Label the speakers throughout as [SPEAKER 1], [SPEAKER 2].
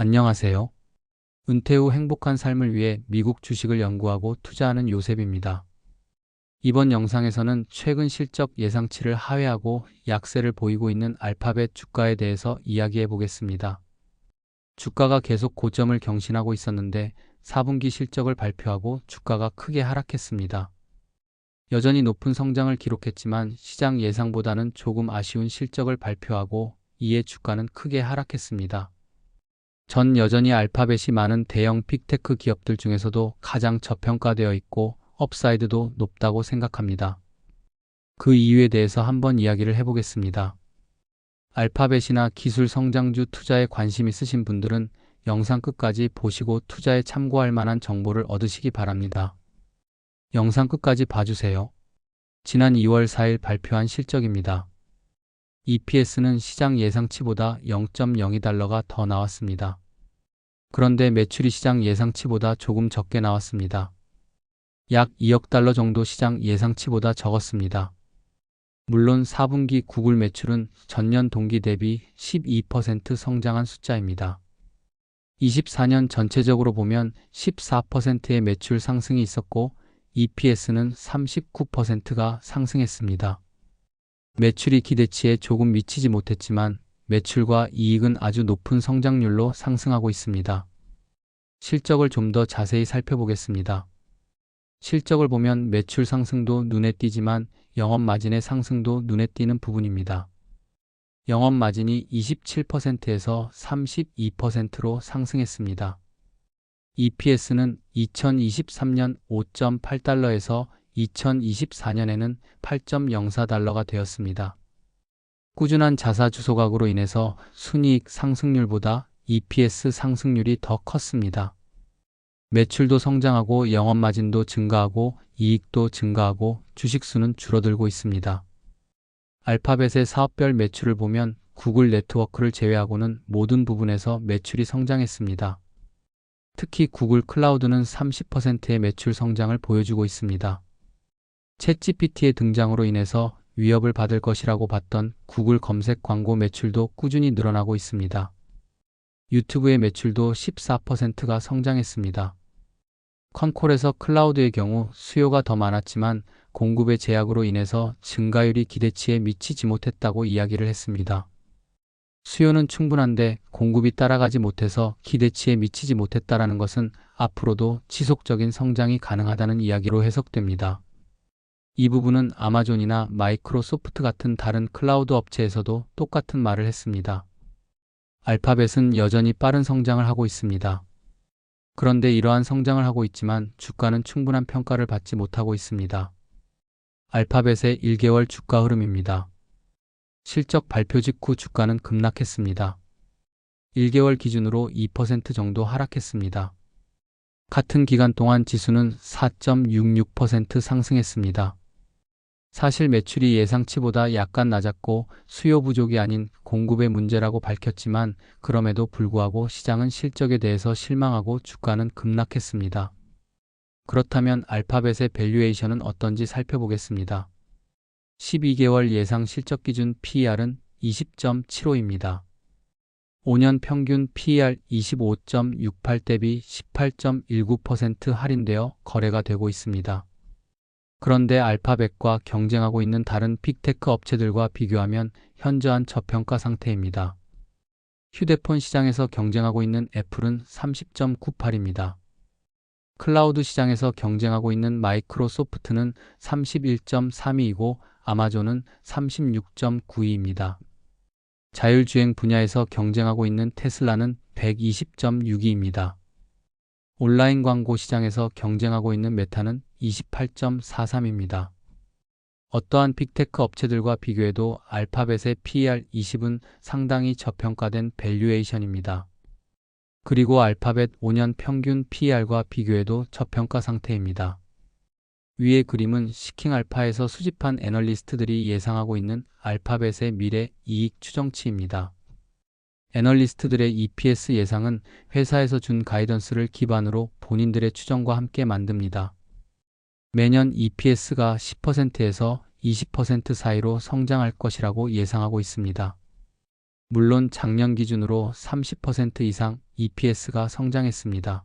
[SPEAKER 1] 안녕하세요. 은퇴 후 행복한 삶을 위해 미국 주식을 연구하고 투자하는 요셉입니다. 이번 영상에서는 최근 실적 예상치를 하회하고 약세를 보이고 있는 알파벳 주가에 대해서 이야기해 보겠습니다. 주가가 계속 고점을 경신하고 있었는데 4분기 실적을 발표하고 주가가 크게 하락했습니다. 여전히 높은 성장을 기록했지만 시장 예상보다는 조금 아쉬운 실적을 발표하고 이에 주가는 크게 하락했습니다. 전 여전히 알파벳이 많은 대형 빅테크 기업들 중에서도 가장 저평가되어 있고 업사이드도 높다고 생각합니다. 그 이유에 대해서 한번 이야기를 해보겠습니다. 알파벳이나 기술 성장주 투자에 관심 있으신 분들은 영상 끝까지 보시고 투자에 참고할 만한 정보를 얻으시기 바랍니다. 영상 끝까지 봐주세요. 지난 2월 4일 발표한 실적입니다. EPS는 시장 예상치보다 0.02달러가 더 나왔습니다. 그런데 매출이 시장 예상치보다 조금 적게 나왔습니다. 약 2억 달러 정도 시장 예상치보다 적었습니다. 물론 4분기 구글 매출은 전년 동기 대비 12% 성장한 숫자입니다. 24년 전체적으로 보면 14%의 매출 상승이 있었고 EPS는 39%가 상승했습니다. 매출이 기대치에 조금 미치지 못했지만 매출과 이익은 아주 높은 성장률로 상승하고 있습니다. 실적을 좀 더 자세히 살펴보겠습니다. 실적을 보면 매출 상승도 눈에 띄지만 영업 마진의 상승도 눈에 띄는 부분입니다. 영업 마진이 27%에서 32%로 상승했습니다. EPS는 2023년 5.8달러에서 2024년에는 8.04달러가 되었습니다. 꾸준한 자사 주 소각으로 인해서 순이익 상승률보다 EPS 상승률이 더 컸습니다. 매출도 성장하고 영업 마진도 증가하고 이익도 증가하고 주식수는 줄어들고 있습니다. 알파벳의 사업별 매출을 보면 구글 네트워크를 제외하고는 모든 부분에서 매출이 성장했습니다. 특히 구글 클라우드는 30%의 매출 성장을 보여주고 있습니다. 챗GPT의 등장으로 인해서 위협을 받을 것이라고 봤던 구글 검색 광고 매출도 꾸준히 늘어나고 있습니다. 유튜브의 매출도 14%가 성장했습니다. 컨콜에서 클라우드의 경우 수요가 더 많았지만 공급의 제약으로 인해서 증가율이 기대치에 미치지 못했다고 이야기를 했습니다. 수요는 충분한데 공급이 따라가지 못해서 기대치에 미치지 못했다라는 것은 앞으로도 지속적인 성장이 가능하다는 이야기로 해석됩니다. 이 부분은 아마존이나 마이크로소프트 같은 다른 클라우드 업체에서도 똑같은 말을 했습니다. 알파벳은 여전히 빠른 성장을 하고 있습니다. 그런데 이러한 성장을 하고 있지만 주가는 충분한 평가를 받지 못하고 있습니다. 알파벳의 1개월 주가 흐름입니다. 실적 발표 직후 주가는 급락했습니다. 1개월 기준으로 2% 정도 하락했습니다. 같은 기간 동안 지수는 4.66% 상승했습니다. 사실 매출이 예상치보다 약간 낮았고 수요 부족이 아닌 공급의 문제라고 밝혔지만 그럼에도 불구하고 시장은 실적에 대해서 실망하고 주가는 급락했습니다. 그렇다면 알파벳의 밸류에이션은 어떤지 살펴보겠습니다. 12개월 예상 실적 기준 PER은 20.75입니다. 5년 평균 PER 25.68 대비 18.19% 할인되어 거래가 되고 있습니다. 그런데 알파벳과 경쟁하고 있는 다른 빅테크 업체들과 비교하면 현저한 저평가 상태입니다. 휴대폰 시장에서 경쟁하고 있는 애플은 30.98입니다. 클라우드 시장에서 경쟁하고 있는 마이크로소프트는 31.32이고 아마존은 36.92입니다. 자율주행 분야에서 경쟁하고 있는 테슬라는 120.62입니다. 온라인 광고 시장에서 경쟁하고 있는 메타는 28.43입니다. 어떠한 빅테크 업체들과 비교해도 알파벳의 PER 20은 상당히 저평가된 밸류에이션입니다. 그리고 알파벳 5년 평균 PER과 비교해도 저평가 상태입니다. 위의 그림은 시킹 알파에서 수집한 애널리스트들이 예상하고 있는 알파벳의 미래 이익 추정치입니다. 애널리스트들의 EPS 예상은 회사에서 준 가이던스를 기반으로 본인들의 추정과 함께 만듭니다. 매년 EPS가 10%에서 20% 사이로 성장할 것이라고 예상하고 있습니다. 물론 작년 기준으로 30% 이상 EPS가 성장했습니다.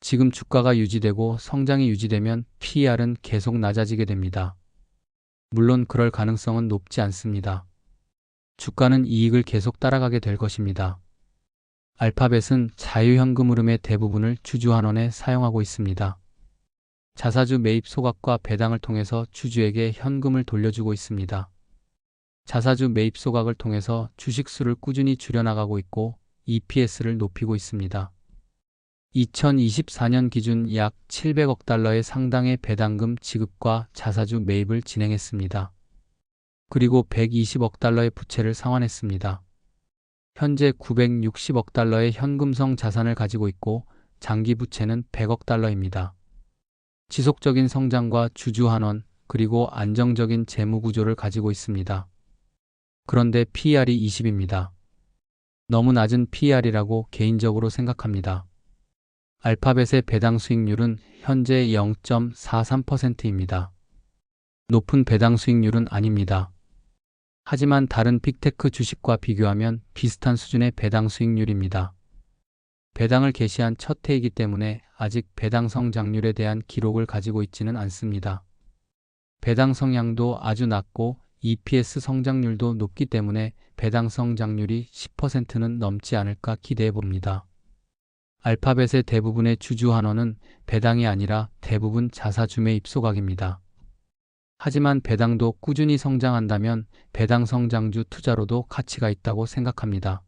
[SPEAKER 1] 지금 주가가 유지되고 성장이 유지되면 PER은 계속 낮아지게 됩니다. 물론 그럴 가능성은 높지 않습니다. 주가는 이익을 계속 따라가게 될 것입니다. 알파벳은 자유현금 흐름의 대부분을 주주환원에 사용하고 있습니다. 자사주 매입 소각과 배당을 통해서 주주에게 현금을 돌려주고 있습니다. 자사주 매입 소각을 통해서 주식수를 꾸준히 줄여나가고 있고 EPS를 높이고 있습니다. 2024년 기준 약 700억 달러의 상당의 배당금 지급과 자사주 매입을 진행했습니다. 그리고 120억 달러의 부채를 상환했습니다. 현재 960억 달러의 현금성 자산을 가지고 있고 장기 부채는 100억 달러입니다. 지속적인 성장과 주주 환원 그리고 안정적인 재무 구조를 가지고 있습니다. 그런데 PER이 20입니다. 너무 낮은 PER이라고 개인적으로 생각합니다. 알파벳의 배당 수익률은 현재 0.43%입니다. 높은 배당 수익률은 아닙니다. 하지만 다른 빅테크 주식과 비교하면 비슷한 수준의 배당 수익률입니다. 배당을 개시한 첫 해이기 때문에 아직 배당 성장률에 대한 기록을 가지고 있지는 않습니다. 배당 성향도 아주 낮고 EPS 성장률도 높기 때문에 배당 성장률이 10%는 넘지 않을까 기대해 봅니다. 알파벳의 대부분의 주주 환원은 배당이 아니라 대부분 자사주매 입소각입니다. 하지만 배당도 꾸준히 성장한다면 배당 성장주 투자로도 가치가 있다고 생각합니다.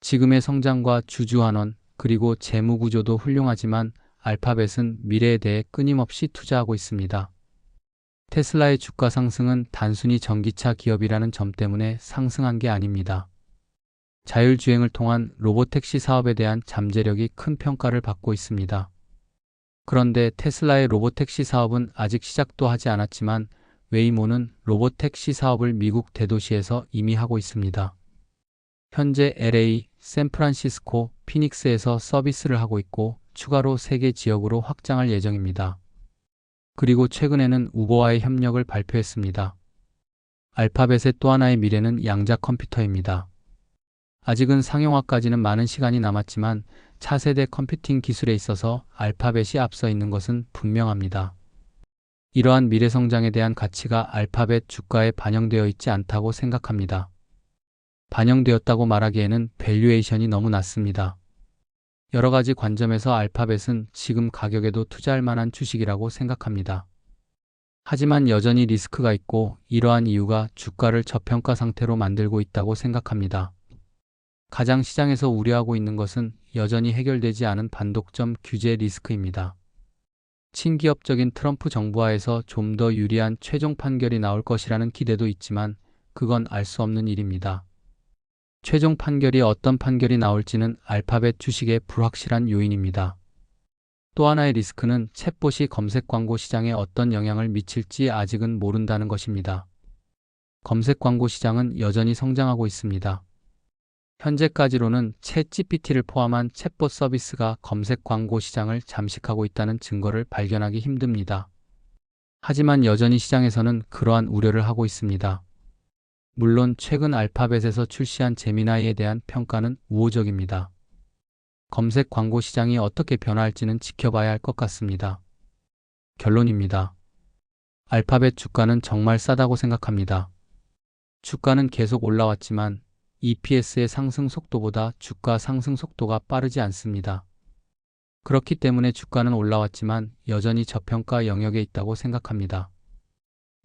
[SPEAKER 1] 지금의 성장과 주주 환원 그리고 재무 구조도 훌륭하지만 알파벳은 미래에 대해 끊임없이 투자하고 있습니다. 테슬라의 주가 상승은 단순히 전기차 기업이라는 점 때문에 상승한 게 아닙니다. 자율주행을 통한 로보택시 사업에 대한 잠재력이 큰 평가를 받고 있습니다. 그런데 테슬라의 로보택시 사업은 아직 시작도 하지 않았지만 웨이모는 로보택시 사업을 미국 대도시에서 이미 하고 있습니다. 현재 LA, 샌프란시스코, 피닉스에서 서비스를 하고 있고 추가로 세계 지역으로 확장할 예정입니다. 그리고 최근에는 우버와의 협력을 발표했습니다. 알파벳의 또 하나의 미래는 양자 컴퓨터입니다. 아직은 상용화까지는 많은 시간이 남았지만 차세대 컴퓨팅 기술에 있어서 알파벳이 앞서 있는 것은 분명합니다. 이러한 미래 성장에 대한 가치가 알파벳 주가에 반영되어 있지 않다고 생각합니다. 반영되었다고 말하기에는 밸류에이션이 너무 낮습니다. 여러 가지 관점에서 알파벳은 지금 가격에도 투자할 만한 주식이라고 생각합니다. 하지만 여전히 리스크가 있고 이러한 이유가 주가를 저평가 상태로 만들고 있다고 생각합니다. 가장 시장에서 우려하고 있는 것은 여전히 해결되지 않은 반독점 규제 리스크입니다. 친기업적인 트럼프 정부하에서 좀 더 유리한 최종 판결이 나올 것이라는 기대도 있지만 그건 알 수 없는 일입니다. 최종 판결이 어떤 판결이 나올지는 알파벳 주식의 불확실한 요인입니다. 또 하나의 리스크는 챗봇이 검색 광고 시장에 어떤 영향을 미칠지 아직은 모른다는 것입니다. 검색 광고 시장은 여전히 성장하고 있습니다. 현재까지로는 챗 GPT를 포함한 챗봇 서비스가 검색 광고 시장을 잠식하고 있다는 증거를 발견하기 힘듭니다. 하지만 여전히 시장에서는 그러한 우려를 하고 있습니다. 물론 최근 알파벳에서 출시한 제미나이에 대한 평가는 우호적입니다. 검색 광고 시장이 어떻게 변화할지는 지켜봐야 할 것 같습니다. 결론입니다. 알파벳 주가는 정말 싸다고 생각합니다. 주가는 계속 올라왔지만 EPS의 상승 속도보다 주가 상승 속도가 빠르지 않습니다. 그렇기 때문에 주가는 올라왔지만 여전히 저평가 영역에 있다고 생각합니다.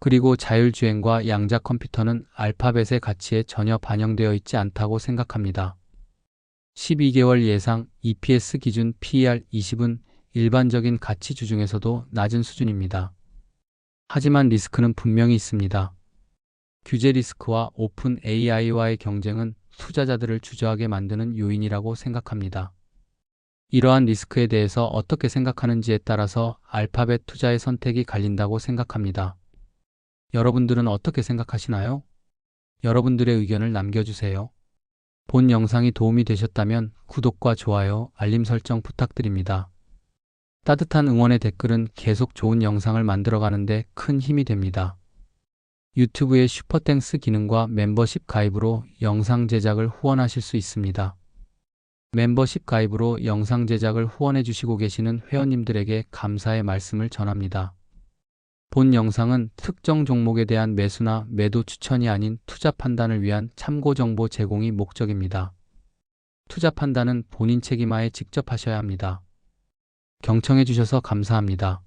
[SPEAKER 1] 그리고 자율주행과 양자 컴퓨터는 알파벳의 가치에 전혀 반영되어 있지 않다고 생각합니다. 12개월 예상 EPS 기준 PER 20은 일반적인 가치주 중에서도 낮은 수준입니다. 하지만 리스크는 분명히 있습니다. 규제 리스크와 오픈 AI와의 경쟁은 투자자들을 주저하게 만드는 요인이라고 생각합니다. 이러한 리스크에 대해서 어떻게 생각하는지에 따라서 알파벳 투자의 선택이 갈린다고 생각합니다. 여러분들은 어떻게 생각하시나요? 여러분들의 의견을 남겨주세요. 본 영상이 도움이 되셨다면 구독과 좋아요, 알림 설정 부탁드립니다. 따뜻한 응원의 댓글은 계속 좋은 영상을 만들어가는데 큰 힘이 됩니다. 유튜브의 슈퍼땡스 기능과 멤버십 가입으로 영상 제작을 후원하실 수 있습니다. 멤버십 가입으로 영상 제작을 후원해 주시고 계시는 회원님들에게 감사의 말씀을 전합니다. 본 영상은 특정 종목에 대한 매수나 매도 추천이 아닌 투자 판단을 위한 참고 정보 제공이 목적입니다. 투자 판단은 본인 책임하에 직접 하셔야 합니다. 경청해 주셔서 감사합니다.